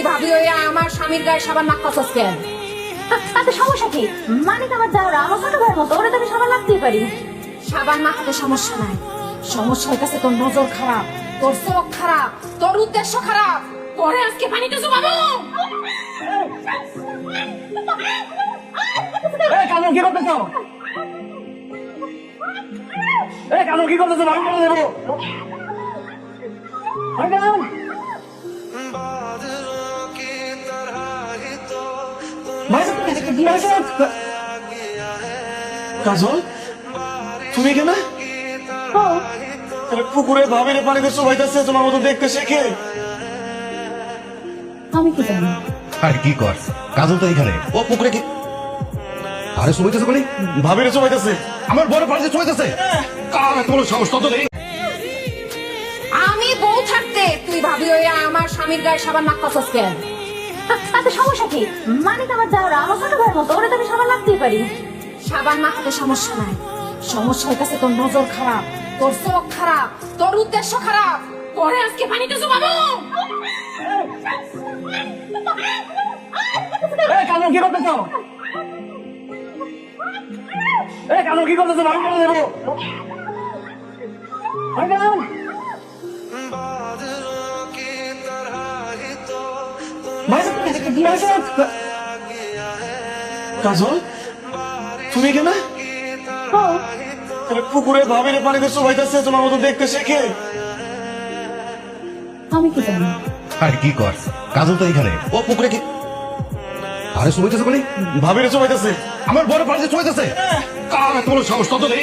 তুই ভাবি হইয়া আমার স্বামীর গায়ে সাবান মাখাছস কেন? তাতে সমস্যা কি? মানিক আমার যাওয়ার আমার ছোট ভাইয়ের মতো ওরা তো আমি সবার লাগতেই পারি। সাবান মাখাতে সমস্যা নাই। সমস্যা হইতাছে তোর নজর খারাপ তোর চোখ খারাপ তোর উদ্দেশ্য খারাপ। পরে আজকে পানিতে জমাবো। এই কি করতেছো? এই কি করতেছো? আমি করে দেবো। কাজল তুমি এখানে? আরে পুকুরে ভাবির পানিতে চুবাইতেছে তোমার মতো দেখতে শেখে। আমি কি জানি? আর কি কর? কাজল তো এখানে। ও পুকুরে কি? আরে বলি ভাবিরে আমার বড় পানিতে চলেছে কার এত বড় সাহস? তত নেই। আমি বউ থাকতে তুই ভাবি হইয়া আমার স্বামীর গায়ে সাবান মাখাছস কেন? তাতে সমস্যা কি? মানিক আমার যাওয়ার আমার ছোট ভাইয়ের মতো ওরা তো আমি সবার লাগতেই পারি। সাবান মাখাতে সমস্যা নাই। সমস্যা হইতাছে তোর নজর খারাপ তোর চোখ খারাপ তোর উদ্দেশ্য খারাপ। পরে আজকে পানিতে জমাবো। এই কানু কি করতেছো? এই কানু কি করতেছো? আমি করে দেবো। কাজল তুমি এখানে? পুকুরে ভাবির পানিতে চুবাইতেছে তোমার মতো দেখতে শেখে আমি কি জানি? আর কি কর? কাজল তো এখানে। ও পুকুরে কি? আরে শুনেছে বলি ভাবিরে চুবাইতেছে। আমার বড় পানিতে চলেছে কার এত বড় সাহস? তত নেই